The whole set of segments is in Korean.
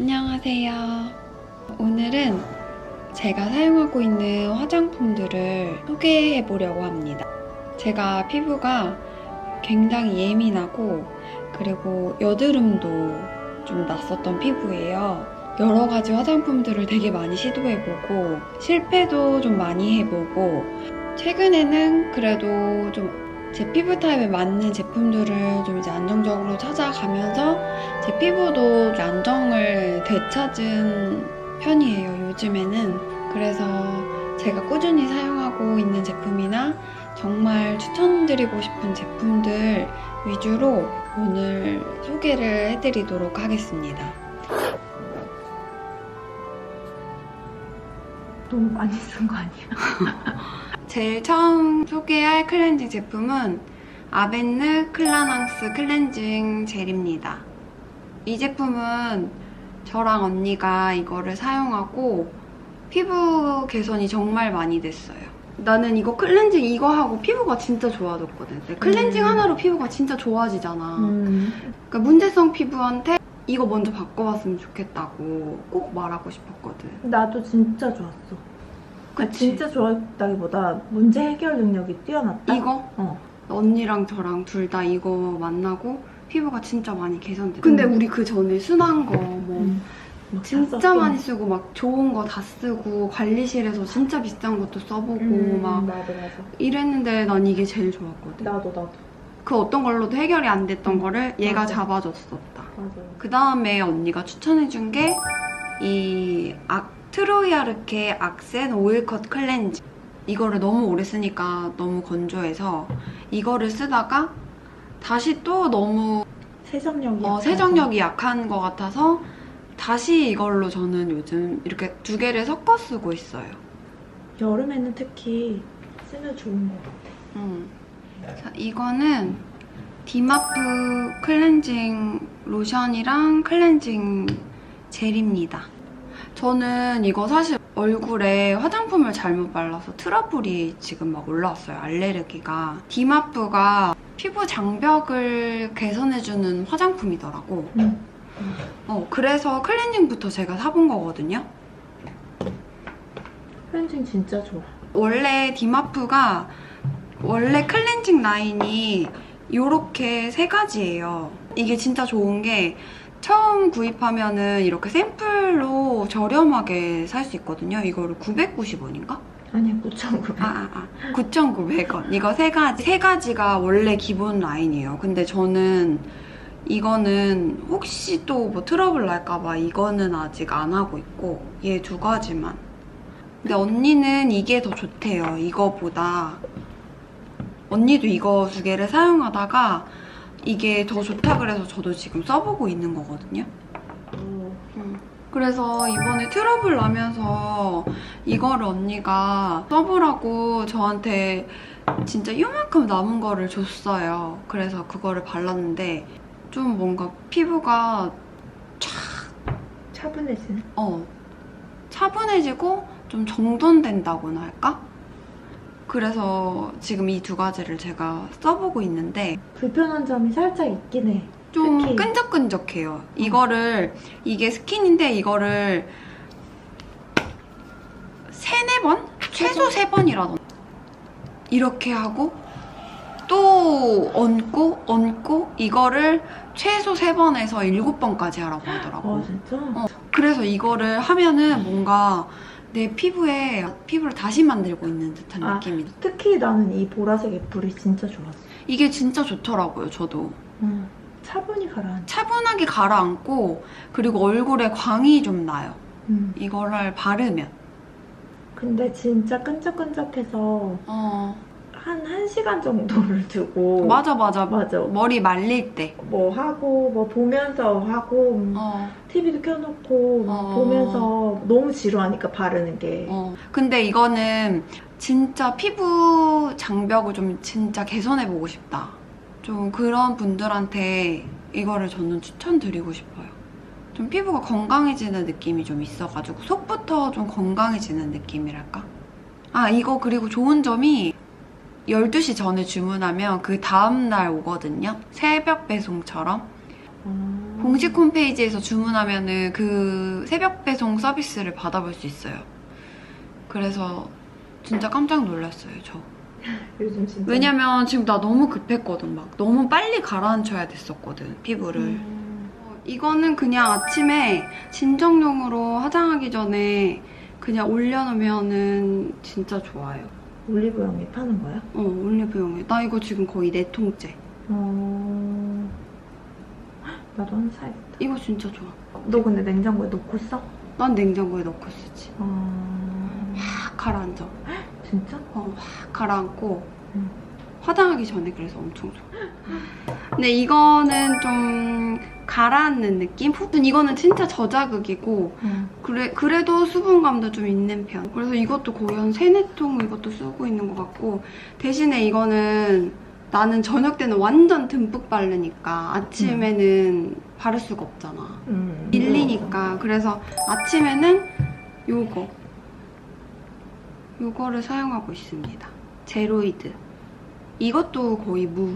안녕하세요. 오늘은 제가 사용하고 있는 화장품들을 소개해 보려고 합니다. 제가 피부가 굉장히 예민하고 그리고 여드름도 좀 났었던 피부예요. 여러 가지 화장품들을 되게 많이 시도해보고 실패도 좀 많이 해보고 최근에는 그래도 좀 제 피부 타입에 맞는 제품들을 좀 이제 안정적으로 찾아가면서 제 피부도 안정을 되찾은 편이에요, 요즘에는. 그래서 제가 꾸준히 사용하고 있는 제품이나 정말 추천드리고 싶은 제품들 위주로 오늘 소개를 해드리도록 하겠습니다. 너무 많이 쓴 거 아니야? 제일 처음 소개할 클렌징 제품은 아벤느 클라낭스 클렌징 젤입니다. 이 제품은 저랑 언니가 이거를 사용하고 피부 개선이 정말 많이 됐어요. 나는 이거 클렌징 이거 하고 피부가 진짜 좋아졌거든. 클렌징 음. 하나로 피부가 진짜 좋아지잖아. 음. 그러니까 문제성 피부한테 이거 먼저 바꿔봤으면 좋겠다고 꼭 말하고 싶었거든. 나도 진짜 좋았어. 아, 그치? 진짜 좋았다기보다 문제 해결 능력이 뛰어났다. 이거? 어. 언니랑 저랑 둘 다 이거 만나고 피부가 진짜 많이 개선돼. 근데 음. 우리 그 전에 순한 거 뭐 음. 막 진짜 다 썼어. 많이 쓰고 막 좋은 거 다 쓰고 관리실에서 진짜 비싼 것도 써보고 음, 막 맞아 맞아. 이랬는데 난 이게 제일 좋았거든. 나도 나도. 그 어떤 걸로도 해결이 안 됐던 음. 거를 얘가 맞아. 잡아줬었다. 맞아. 그 다음에 언니가 추천해준 게 이 트로이아르케 악센 오일컷 클렌징. 이거를 너무 오래 쓰니까 너무 건조해서 이거를 쓰다가 다시 또 너무 세정력이. 어. 세정력이 약한 것 같아서 다시 이걸로 저는 요즘 이렇게 두 개를 섞어 쓰고 있어요. 여름에는 특히 쓰면 좋은 것 같아. 음. 자, 이거는 디마프 클렌징 로션이랑 클렌징 젤입니다. 저는 이거 사실 얼굴에 화장품을 잘못 발라서 트러블이 지금 막 올라왔어요. 알레르기가. 디마프가 피부 장벽을 개선해주는 화장품이더라고. 응. 어, 그래서 클렌징부터 제가 사본 거거든요. 클렌징 진짜 좋아. 원래 디마프가 원래 클렌징 라인이 이렇게 세 가지예요. 이게 진짜 좋은 게 처음 구입하면은 이렇게 샘플로 저렴하게 살 수 있거든요. 이거를 990원인가? 아니야 9,900. 아, 아, 아. 9,900원. 이거 세 가지. 세 가지가 원래 기본 라인이에요. 근데 저는 이거는 혹시 또 뭐 트러블 날까봐 이거는 아직 안 하고 있고 얘 두 가지만. 근데 언니는 이게 더 좋대요. 이거보다. 언니도 이거 두 개를 사용하다가 이게 더 좋다 그래서 저도 지금 써보고 있는 거거든요. 어, 음. 그래서 이번에 트러블 나면서 이거를 언니가 써보라고 저한테 진짜 이만큼 남은 거를 줬어요. 그래서 그거를 발랐는데 좀 뭔가 피부가 차분해지는. 어 차분해지고 좀 정돈된다고나 할까? 그래서 지금 이 두 가지를 제가 써보고 있는데 불편한 점이 살짝 있긴 해. 좀 특히- 끈적끈적해요. 이거를 이게 스킨인데 이거를 세네 번? 최소 세 번이라던가 이렇게 하고 또 얹고 얹고 이거를 최소 세 번에서 일곱 번까지 하라고 하더라고. 어 진짜? 어. 그래서 이거를 하면은 뭔가 내 피부에 피부를 다시 만들고 있는 듯한 아. 느낌이. 특히 나는 이 보라색 애플이 진짜 좋았어. 이게 진짜 좋더라고요. 저도. 응. 차분히 가라앉아. 차분하게 가라앉고 그리고 얼굴에 광이 좀 나요. 응. 이거를 바르면. 근데 진짜 끈적끈적해서 어 한 1시간 정도를 두고 맞아 맞아. 맞아. 머리 말릴 때. 뭐 하고 뭐 보면서 하고 음, 어, TV도 켜놓고 막 어. 보면서 너무 지루하니까 바르는 게 어. 근데 이거는 진짜 피부 장벽을 좀 진짜 개선해보고 싶다. 좀 그런 분들한테 이거를 저는 추천드리고 싶어요. 좀 피부가 건강해지는 느낌이 좀 있어가지고 속부터 좀 건강해지는 느낌이랄까? 아, 이거 그리고 좋은 점이 12시 전에 주문하면 그 다음날 오거든요. 새벽 배송처럼. 어. 공식 홈페이지에서 주문하면 은 그 새벽 배송 서비스를 받아볼 수 있어요. 그래서 진짜 깜짝 놀랐어요, 저. 요즘 진짜. 왜냐면 지금 나 너무 급했거든, 막. 너무 빨리 가라앉혀야 됐었거든, 피부를. 음. 어, 이거는 그냥 아침에 진정용으로 화장하기 전에 그냥 올려놓으면 은 진짜 좋아요. 올리브영에 파는 거야? 어, 올리브영에. 나 이거 지금 거의 네 통째. 어. 나도 하나 사야겠다. 이거 진짜 좋아. 너 근데 냉장고에 넣고 써? 난 냉장고에 넣고 쓰지. 어. 확 가라앉아. 진짜? 어, 확 가라앉고 응. 화장하기 전에 그래서 엄청 좋아. 근데 이거는 좀 가라앉는 느낌? 푸튼 이거는 진짜 저자극이고 응. 그래, 그래도 수분감도 좀 있는 편. 그래서 이것도 거의 한 세네 통 이것도 쓰고 있는 것 같고 대신에 이거는 나는 저녁 때는 완전 듬뿍 바르니까 아침에는 바를 수가 없잖아. 음. 밀리니까 그래서 아침에는 요거 요거를 사용하고 있습니다 제로이드 이것도 거의 무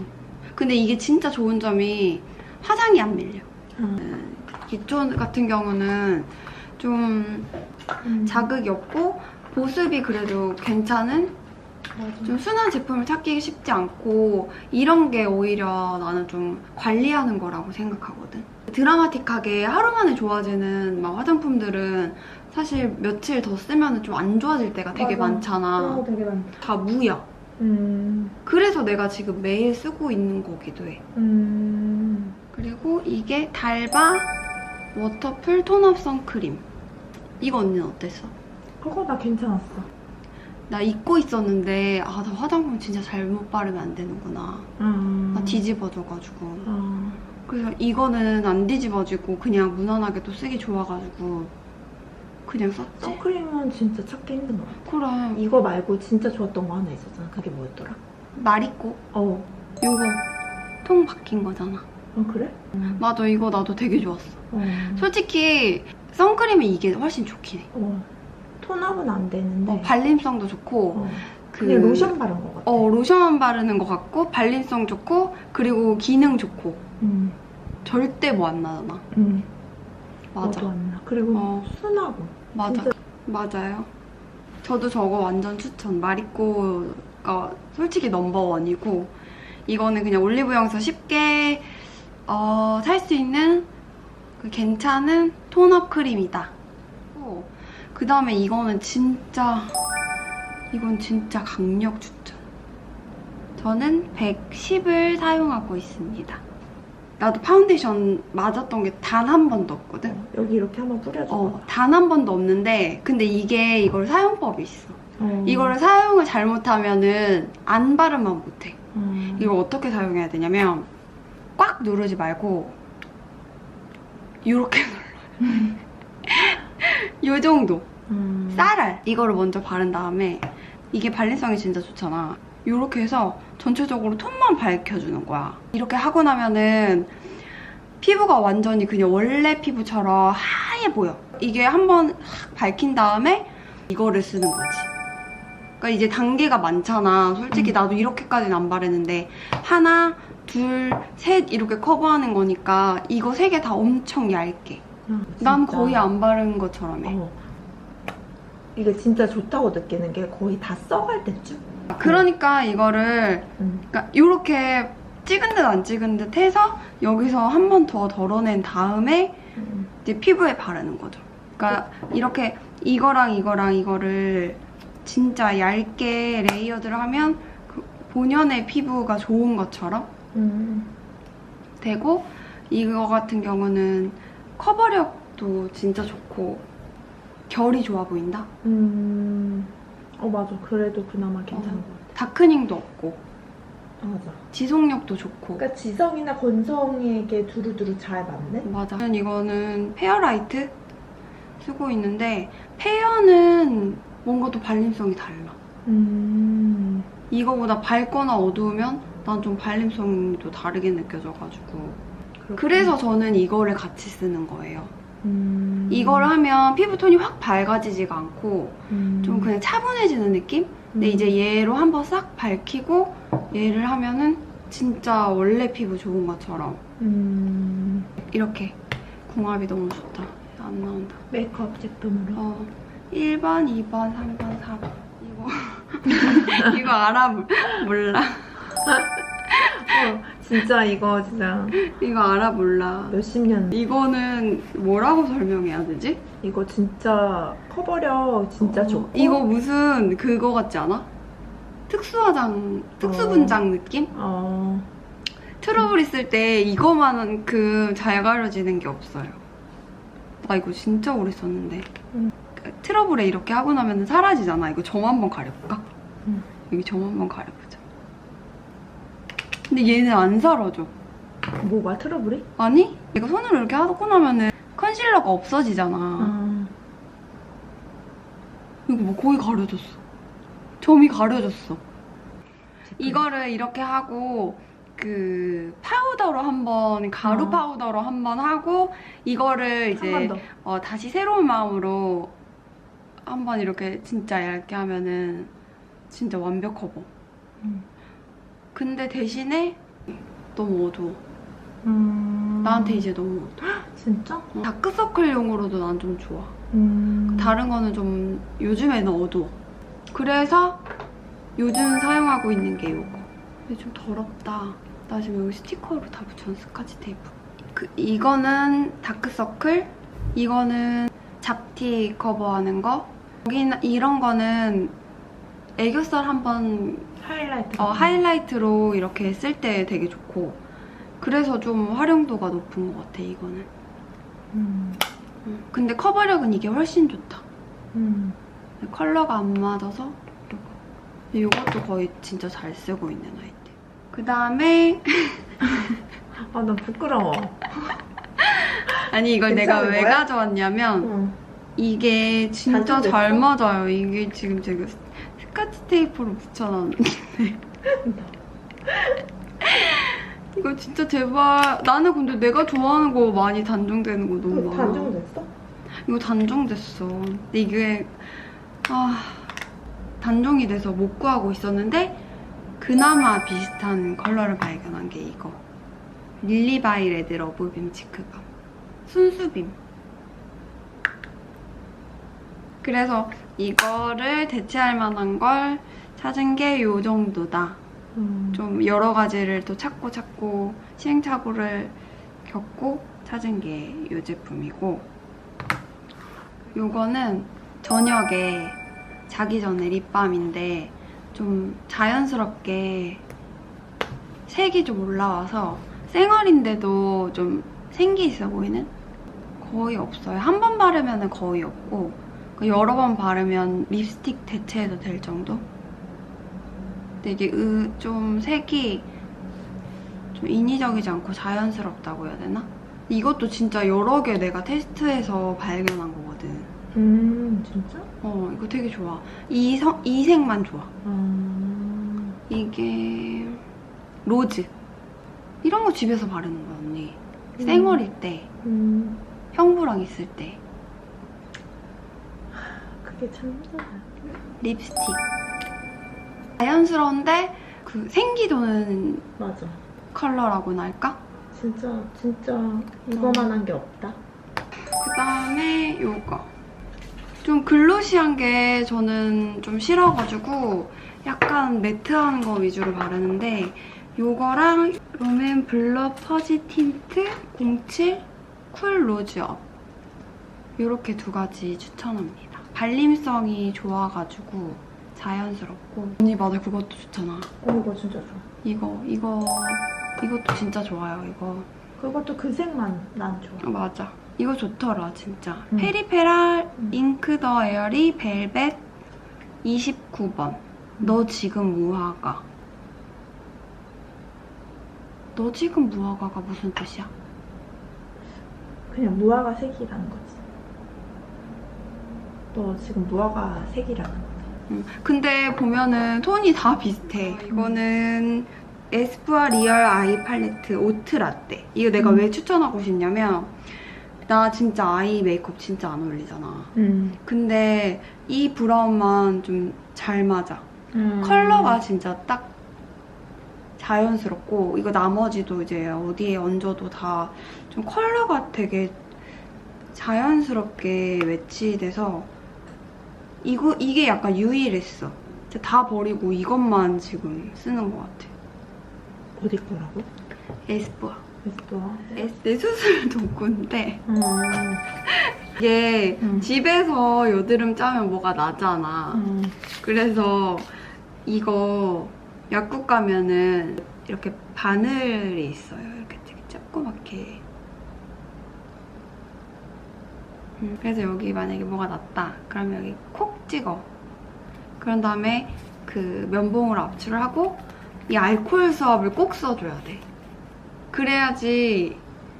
근데 이게 진짜 좋은 점이 화장이 안 밀려 음. 기초 같은 경우는 좀 음. 자극이 없고 보습이 그래도 괜찮은 맞아. 좀 순한 제품을 찾기 쉽지 않고 이런 게 오히려 나는 좀 관리하는 거라고 생각하거든. 드라마틱하게 하루 만에 좋아지는 막 화장품들은 사실 며칠 더 쓰면 좀 안 좋아질 때가 되게 맞아. 많잖아. 어, 되게 많다. 다 무야. 음. 그래서 내가 지금 매일 쓰고 있는 거기도 해. 음. 그리고 이게 달바 워터풀 톤업 선크림. 이거 언니는 어땠어? 그거 나 괜찮았어. 나 잊고 있었는데 아 나 화장품 진짜 잘못 바르면 안 되는구나. 음. 나 뒤집어져가지고 어. 그래서 이거는 안 뒤집어지고 그냥 무난하게 또 쓰기 좋아가지고 그냥 썼지 선크림은 진짜 찾기 힘든 거 같아. 그래 이거 말고 진짜 좋았던 거 하나 있었잖아. 그게 뭐였더라? 마리코 어. 요거 통 바뀐 거잖아 어 그래? 음. 맞아 이거 나도 되게 좋았어 어. 솔직히 선크림은 이게 훨씬 좋긴 해 어. 톤업은 안 되는데. 어, 발림성도 좋고 어. 그 그냥 로션 바른 거 같아. 어 로션 바르는 것 같고 발림성 좋고 그리고 기능 좋고 음. 절대 뭐 안 나잖아 음. 맞아 안 나. 그리고 어. 순하고. 맞아. 진짜- 맞아요. 저도 저거 완전 추천. 마리코가 솔직히 넘버원이고 이거는 그냥 올리브영에서 쉽게 어, 살 수 있는 그 괜찮은 톤업 크림이다. 그 다음에 이거는 진짜 이건 진짜 강력 추천. 저는 110을 사용하고 있습니다. 나도 파운데이션 맞았던 게 단 한 번도 없거든. 어, 여기 이렇게 한번 뿌려줘. 어, 단 한 번도 없는데 근데 이게 이걸 사용법이 있어. 어. 이거를 사용을 잘못하면은 안 바르면 못해. 음. 이걸 어떻게 사용해야 되냐면 꽉 누르지 말고 이렇게 눌러요. 요 정도. 음. 쌀알 이거를 먼저 바른 다음에 이게 발림성이 진짜 좋잖아. 이렇게 해서 전체적으로 톤만 밝혀주는 거야. 이렇게 하고 나면은 피부가 완전히 그냥 원래 피부처럼 하얘 보여. 이게 한번 밝힌 다음에 이거를 쓰는 거지. 그러니까 이제 단계가 많잖아. 솔직히 음. 나도 이렇게까지는 안 바르는데 하나, 둘, 셋 이렇게 커버하는 거니까 이거 세 개 다 엄청 얇게. 아, 난. 거의 안 바른 것처럼 해. 어. 이게 진짜 좋다고 느끼는 게 거의 다 써갈 때쯤? 그러니까 이거를 음. 그러니까 이렇게 찍은 듯 안 찍은 듯 해서 여기서 한 번 더 덜어낸 다음에 음. 이제 피부에 바르는 거죠. 그러니까 이렇게 이거랑 이거랑 이거를 진짜 얇게 레이어드를 하면 그 본연의 피부가 좋은 것처럼 음. 되고 이거 같은 경우는 커버력도 진짜 좋고 결이 좋아 보인다. 음. 어 맞아. 그래도 그나마 괜찮은 어. 것 같아. 다크닝도 없고 아, 맞아. 지속력도 좋고 그러니까 지성이나 건성에게 두루두루 잘 맞네. 맞아. 저는 이거는 페어라이트 쓰고 있는데 페어는 뭔가 또 발림성이 달라. 음. 이거보다 밝거나 어두우면 난 좀 발림성도 다르게 느껴져가지고. 그래서 저는 이거를 같이 쓰는 거예요. 음. 이걸 하면 피부톤이 확 밝아지지가 않고 음. 좀 그냥 차분해지는 느낌? 근데 음. 이제 얘로 한번 싹 밝히고 얘를 하면은 진짜 원래 피부 좋은 것처럼 음. 이렇게 궁합이 너무 좋다. 안 나온다. 메이크업 제품으로. 어, 1번, 2번, 3번, 4번. 이거, 이거 알아? 몰- 몰라. 어, 진짜 이거 진짜 이거 알아? 몰라. 몇십 년. 이거는 뭐라고 설명해야 되지? 이거 진짜 커버력 진짜 어, 좋고. 이거 무슨 그거 같지 않아? 특수화장, 특수분장 느낌? 어. 트러블 있을 때 이거만큼 잘 가려지는 게 없어요. 나 이거 진짜 오래 썼는데. 음. 그 트러블에 이렇게 하고 나면 사라지잖아. 이거 점 한번 가려볼까? 음. 여기 점 한번 가려보자. 근데 얘는 안 사라져. 뭐가 트러블이? 아니? 내가 손으로 이렇게 하고 나면은 컨실러가 없어지잖아. 아. 이거 뭐 거의 가려졌어. 점이 가려졌어. 이거를 이렇게 하고 그 파우더로 한번 가루 어. 파우더로 한번 하고 이거를 이제 더. 어, 다시 새로운 마음으로 한번 이렇게 진짜 얇게 하면은 진짜 완벽 커버. 음. 근데 대신에 너무 어두워. 음. 나한테 이제 너무 어두워. 진짜? 어. 다크서클용으로도 난 좀 좋아. 음. 다른 거는 좀 요즘에는 어두워. 그래서 요즘 사용하고 있는 게 이거. 근데 좀 더럽다. 나 지금 여기 스티커로 다 붙여놓은 스카치 테이프. 그 이거는 다크서클, 이거는 잡티 커버하는 거. 여기는 이런 거는 애교살 한번 하이라이트. 어, 하이라이트로 이렇게 쓸 때 되게 좋고. 그래서 좀 활용도가 높은 것 같아 이거는. 음. 음, 근데 커버력은 이게 훨씬 좋다. 음. 컬러가 안 맞아서. 이것도 거의 진짜 잘 쓰고 있는 아이템. 그 다음에 아, 나 부끄러워. 아니 이걸 내가 왜 거야? 가져왔냐면 응. 이게 진짜 단종됐어? 잘 맞아요. 이게 지금 제가 스- 스카치 테이프로 붙여놨는데 이거 진짜 제발 나는 근데 내가 좋아하는 거 많이 단종되는 거 너무 그 많아. 단종됐어? 이거 단종됐어. 근데 이게 아 단종이 돼서 못 구하고 있었는데 그나마 비슷한 컬러를 발견한 게 이거 릴리바이 레드 러브 빔 치크밤 순수빔. 그래서 이거를 대체할 만한 걸 찾은 게 이 정도다. 음. 좀 여러 가지를 또 찾고 찾고 시행착오를 겪고 찾은 게 이 제품이고 요거는 저녁에 자기 전에 립밤인데 좀 자연스럽게 색이 좀 올라와서 쌩얼인데도 좀 생기 있어 보이는? 거의 없어요. 한 번 바르면 거의 없고 그 여러 번 바르면 립스틱 대체해도 될 정도? 근데 이게 으- 좀 색이 좀 인위적이지 않고 자연스럽다고 해야 되나? 이것도 진짜 여러 개 내가 테스트해서 발견한 거거든. 음, 진짜? 어, 이거 되게 좋아. 이, 성, 이 색만 좋아. 음. 이게 로즈. 이런 거 집에서 바르는 거야, 언니. 쌩얼일 때, 음. 형부랑 있을 때. 그게 참 힘들어. 립스틱. 자연스러운데 그 생기 도는 맞아. 컬러라고나 할까? 진짜, 진짜 이거만한 게 없다. 그 다음에 요거. 좀 글로시한 게 저는 좀 싫어가지고 약간 매트한 거 위주로 바르는데 요거랑 롬앤 블러 퍼지 틴트 07 쿨 로즈업 요렇게 두 가지 추천합니다. 발림성이 좋아가지고 자연스럽고 언니 맞아 그것도 좋잖아. 어, 이거 진짜 좋아. 이거 이거 이것도 진짜 좋아요 이거. 그것도 그 색만 난 좋아. 어, 맞아. 이거 좋더라, 진짜. 음. 페리페랄 음. 잉크 더 에어리 벨벳 29번. 너 지금 무화과. 너 지금 무화과가 무슨 뜻이야? 그냥 무화과 색이라는 거지. 너 지금 무화과 색이라는 거지. 음, 근데 보면은 톤이 다 비슷해. 이거는 에스쁘아 리얼 아이 팔레트 오트 라떼. 이거 내가 음. 왜 추천하고 싶냐면 나 진짜 아이 메이크업 진짜 안 어울리잖아. 음. 근데 이 브라운만 좀 잘 맞아. 음. 컬러가 진짜 딱 자연스럽고 이거 나머지도 이제 어디에 얹어도 다 좀 컬러가 되게 자연스럽게 매치돼서 이거 이게 약간 유일했어. 다 버리고 이것만 지금 쓰는 것 같아. 어디 거라고? 에스쁘아. 예뻐. 에스- 내 수술 도구인데 음. 이게 음. 집에서 여드름 짜면 뭐가 나잖아. 음. 그래서 이거 약국 가면은 이렇게 바늘이 있어요. 이렇게 되게 조그맣게. 음, 그래서 여기 만약에 뭐가 났다. 그러면 여기 콕 찍어. 그런 다음에 그 면봉으로 압출을 하고 이 알코올 수압을 꼭 써줘야 돼. 그래야지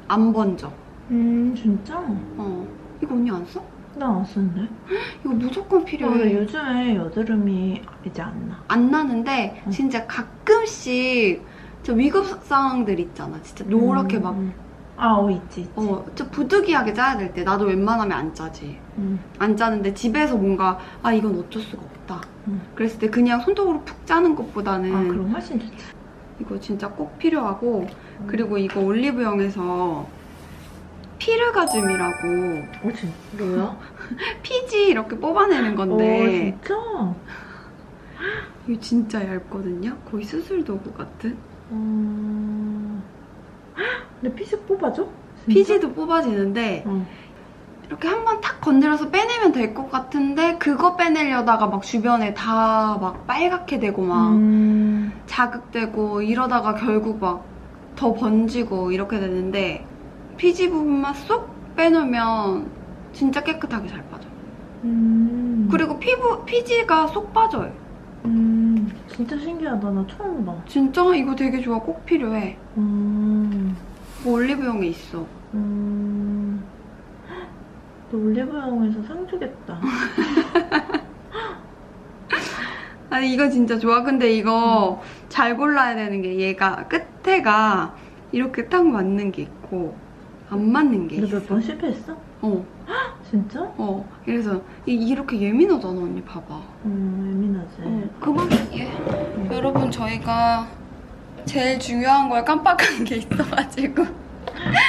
안 번져. 음, 진짜? 어. 이거 언니 안 써? 나 안 썼네. 이거 무조건 필요해. 요즘에 여드름이 이제 안 나. 안 나는데 응. 진짜 가끔씩 저 위급 상황들 있잖아. 진짜 노랗게 막 음. 아, 어, 있지, 있지. 어, 좀 부득이하게 짜야 될 때 나도 웬만하면 안 짜지. 음. 안 짜는데 집에서 뭔가 아 이건 어쩔 수가 없다. 음. 그랬을 때 그냥 손톱으로 푹 짜는 것보다는 아, 그럼 훨씬 좋지. 이거 진짜 꼭 필요하고 음. 그리고 이거 올리브영에서 피르가즘이라고 어, 진짜? 뭐야? 피지 이렇게 뽑아내는 어, 건데 진짜? 이거 진짜 얇거든요. 거의 수술 도구 같은. 음. 근데 피지 뽑아줘? 진짜? 피지도 뽑아지는데 어. 이렇게 한 번 탁 건드려서 빼내면 될 것 같은데 그거 빼내려다가 막 주변에 다 막 빨갛게 되고 막 음. 자극되고 이러다가 결국 막 더 번지고 이렇게 되는데 피지 부분만 쏙 빼놓으면 진짜 깨끗하게 잘 빠져. 음. 그리고 피부 피지가 쏙 빠져요. 음. 진짜 신기하다. 나 처음 봐. 진짜 이거 되게 좋아. 꼭 필요해. 음. 뭐 올리브영에 있어. 음. 너 올리브영에서 상 주겠다. 아니 이거 진짜 좋아. 근데 이거 잘 골라야 되는 게 얘가 끝에가 이렇게 딱 맞는 게 있고 안 맞는 게 있어. 몇번 실패했어? 어, 진짜? 어. 그래서 이- 이렇게 예민하잖아 언니 봐봐. 음, 예민하지. 어, 그만 예. 여러분 저희가 제일 중요한 걸 깜빡한 게 있어가지고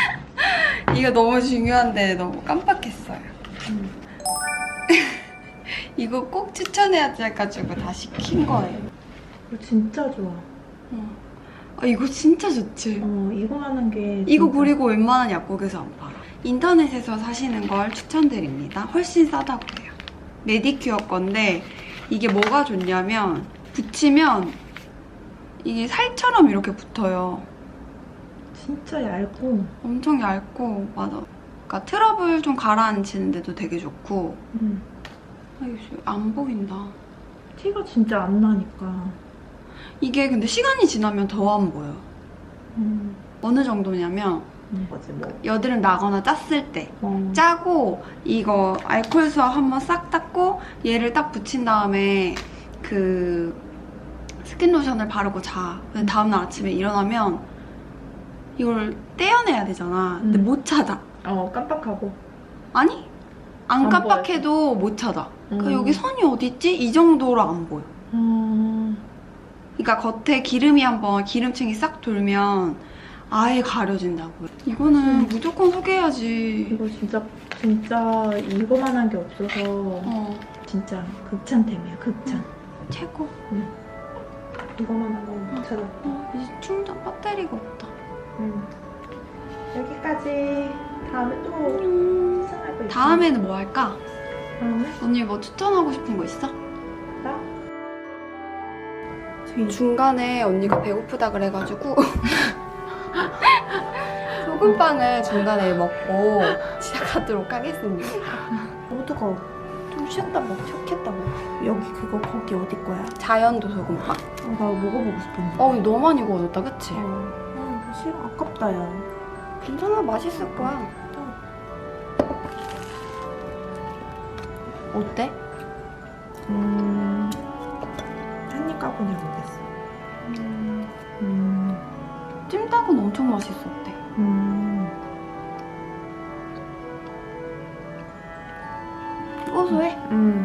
이거 너무 중요한데 너무 깜빡했어요. 음. 이거 꼭 추천해야지 해가지고 다 시킨 거예요. 이거 진짜 좋아. 어. 아, 이거 진짜 좋지. 어, 이거만 한 게. 이거 그리고 웬만한 약국에서 안 팔아. 인터넷에서 사시는 걸 추천드립니다. 훨씬 싸다고 해요. 메디큐어 건데 이게 뭐가 좋냐면 붙이면 이게 살처럼 이렇게 붙어요. 진짜 얇고. 엄청 얇고 맞아. 그러니까 트러블 좀 가라앉히는 데도 되게 좋고 음. 아, 안 보인다. 티가 진짜 안 나니까. 이게 근데 시간이 지나면 더 안 보여. 음. 어느 정도냐면 음, 뭐지, 뭐. 여드름 나거나 짰을 때 어. 짜고 이거 알코올 수압 한번 싹 닦고 얘를 딱 붙인 다음에 그 스킨 로션을 바르고 자. 근데 다음날 아침에 일어나면 이걸 떼어내야 되잖아. 근데 음. 못 찾아. 어, 깜빡하고. 아니? 안 안 깜빡해도 못 찾아. 그러니까 음. 여기 선이 어디 있지? 이 정도로 안 보여. 음. 그러니까 겉에 기름이 한번 기름층이 싹 돌면 아예 가려진다고요. 이거는 음. 무조건 소개해야지. 이거 진짜, 진짜 이거만한 게 없어서. 어, 진짜 극찬템이야, 극찬. 최고. 이거만한 거못 찾아. 어, 이제 충전 배터리가 없다. 음. 여기까지. 다음에 또 음, 추천할 거 있어. 다음에는 뭐 할까? 다음에? 언니 뭐 추천하고 싶은 거 있어? 나? 중간에 언니가 배고프다 그래가지고 소금빵을 중간에 먹고 시작하도록 하겠습니다. 너무 뜨거워. 좀 쉬었다 먹, 쉬었겠다 먹. 여기 그거 거기 어디 거야? 자연도 소금빵. 어, 나 먹어보고 싶은데. 어, 너무 많이 구워졌다, 그치? 어. 아, 이거 싫어. 아깝다, 야. 괜찮아, 맛있을 거야. 어때? 음. 한입 까보니 모르겠어. 음, 음. 찜닭은 엄청 맛있었대. 음. 고소해? 음.